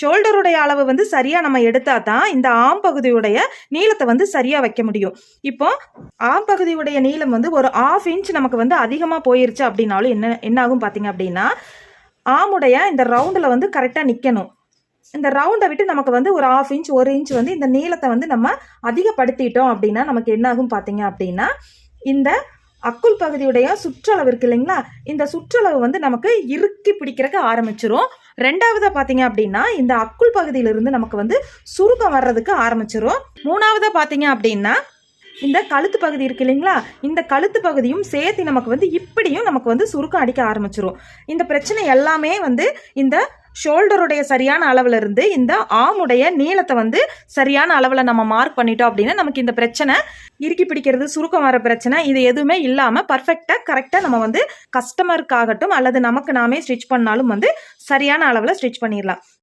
ஷோல்டருடைய அளவு வந்து சரியாக நம்ம எடுத்தால் தான் இந்த ஆம் பகுதியுடைய நீளத்தை வந்து சரியாக வைக்க முடியும். இப்போ ஆம் பகுதியுடைய நீளம் வந்து ஒரு ஆஃப் இன்ச் நமக்கு வந்து அதிகமாக போயிருச்சு அப்படின்னாலும் என்ன என்னாகும் பார்த்தீங்க அப்படின்னா ஆமுடைய இந்த ரவுண்டில் வந்து கரெக்டாக நிற்கணும் இந்த ரவுண்டை விட்டு நமக்கு வந்து ஒரு ஆஃப் இன்ச் ஒரு இன்ச் வந்து இந்த நீளத்தை வந்து நம்ம அதிகப்படுத்திட்டோம் அப்படின்னா நமக்கு என்னாகும் பார்த்தீங்க அப்படின்னா இந்த அக்குள் பகுதியுடைய சுற்றளவு இருக்கு இல்லைங்களா? இந்த சுற்றளவு வந்து நமக்கு இறுக்கி பிடிக்கிறதுக்கு ஆரம்பிச்சிரும். ரெண்டாவதா பார்த்தீங்க அப்படின்னா இந்த அக்குள் பகுதியிலிருந்து நமக்கு வந்து சுருக்கம் வர்றதுக்கு ஆரம்பிச்சிரும். மூணாவதா பார்த்தீங்க அப்படின்னா இந்த கழுத்து பகுதி இருக்கு இல்லைங்களா? இந்த கழுத்து பகுதியும் சேர்த்து நமக்கு வந்து இப்படியும் நமக்கு வந்து சுருக்கம் அடிக்க ஆரம்பிச்சிரும். இந்த பிரச்சனை எல்லாமே வந்து இந்த ஷோல்டருடைய சரியான அளவில் இருந்து இந்த ஆமுடைய நீளத்தை வந்து சரியான அளவில் நம்ம மார்க் பண்ணிட்டோம் அப்படின்னா நமக்கு இந்த பிரச்சனை இறுக்கி பிடிக்கிறது சுருக்கம் வர பிரச்சனை இது எதுவுமே இல்லாமல் பர்ஃபெக்டாக கரெக்டாக நம்ம வந்து கஸ்டமருக்காகட்டும் அல்லது நமக்கு நாமே ஸ்டிச் பண்ணாலும் வந்து சரியான அளவில் ஸ்டிச் பண்ணிடலாம்.